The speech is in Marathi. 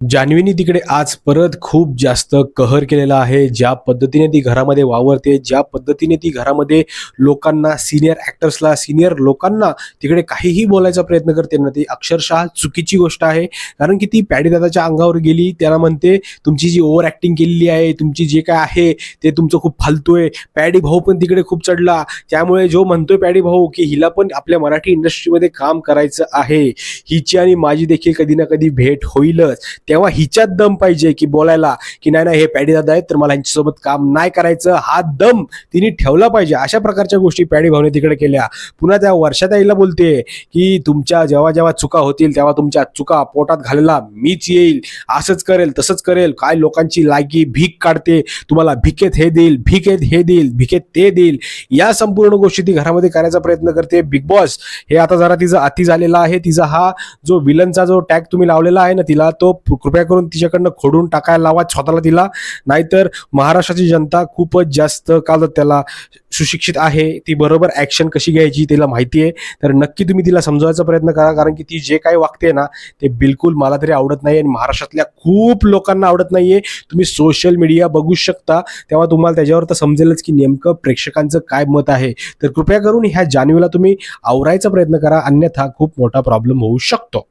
जान्हवीनी तिकडे आज परत खूप जास्त कहर केलेला आहे. ज्या पद्धतीने ती घरामध्ये वावरते ज्या पद्धतीने ती घरामध्ये लोकांना सिनियर ॲक्टर्सला सिनियर लोकांना तिकडे काहीही बोलायचा प्रयत्न करते ना ती अक्षरशः चुकीची गोष्ट आहे. कारण की ती पॅडी दादाच्या अंगावर गेली त्याला म्हणते तुमची जी ओव्हर ॲक्टिंग केलेली आहे तुमची जे काय आहे ते तुमचं खूप फालतू आहे पॅडी भाऊ पण तिकडे खूप चढला. त्यामुळे जो म्हणतोय पॅडी भाऊ की हिला पण आपल्या मराठी इंडस्ट्रीमध्ये काम करायचं आहे. हिची आणि माझी देखील कधी ना कधी भेट होईलच. तेव्हा हिच्यात दम पाहिजे की बोलायला की नाही नाही हे पॅडी दादा आहेत तर मला यांच्यासोबत काम नाही करायचं. हा दम तिने ठेवला पाहिजे. अशा प्रकारच्या गोष्टी पॅडी भाऊने तिकडे केल्या. पुन्हा त्या वर्षात आईला बोलते की तुमच्या जेव्हा जेव्हा चुका होतील तेव्हा तुमच्या चुका पोटात घालायला मीच येईल. असंच करेल तसंच करेल. काय लोकांची लायकी भीक काढते. तुम्हाला भिकेत हे देईल भिकेत हे देईल भिकेत ते देईल. या संपूर्ण गोष्टी ती घरामध्ये करायचा प्रयत्न करते. बिग बॉस हे आता जरा तिचा अति झालेला आहे. तिचा हा जो विलनचा जो टॅग तुम्ही लावलेला आहे ना तिला तो कृपया करून तिच्याकडनं खोडून टाकायला लावा स्वतःला तिला नाहीतर महाराष्ट्राची जनता खूपच जास्त का त्याला सुशिक्षित आहे. ती बरोबर ॲक्शन कशी घ्यायची तिला माहिती आहे तर नक्की तुम्ही तिला समजवायचा प्रयत्न करा. कारण की ती जे काही वागते ना ते बिलकुल मला तरी आवडत नाही आणि महाराष्ट्रातल्या खूप लोकांना आवडत नाही आहे तुम्ही सोशल मीडिया बघू शकता. तेव्हा तुम्हाला त्याच्यावर तर समजेलच की नेमकं प्रेक्षकांचं काय मत आहे. तर कृपया करून ह्या जानवीला तुम्ही आवरायचा प्रयत्न करा. अन्यथा खूप मोठा प्रॉब्लेम होऊ शकतो.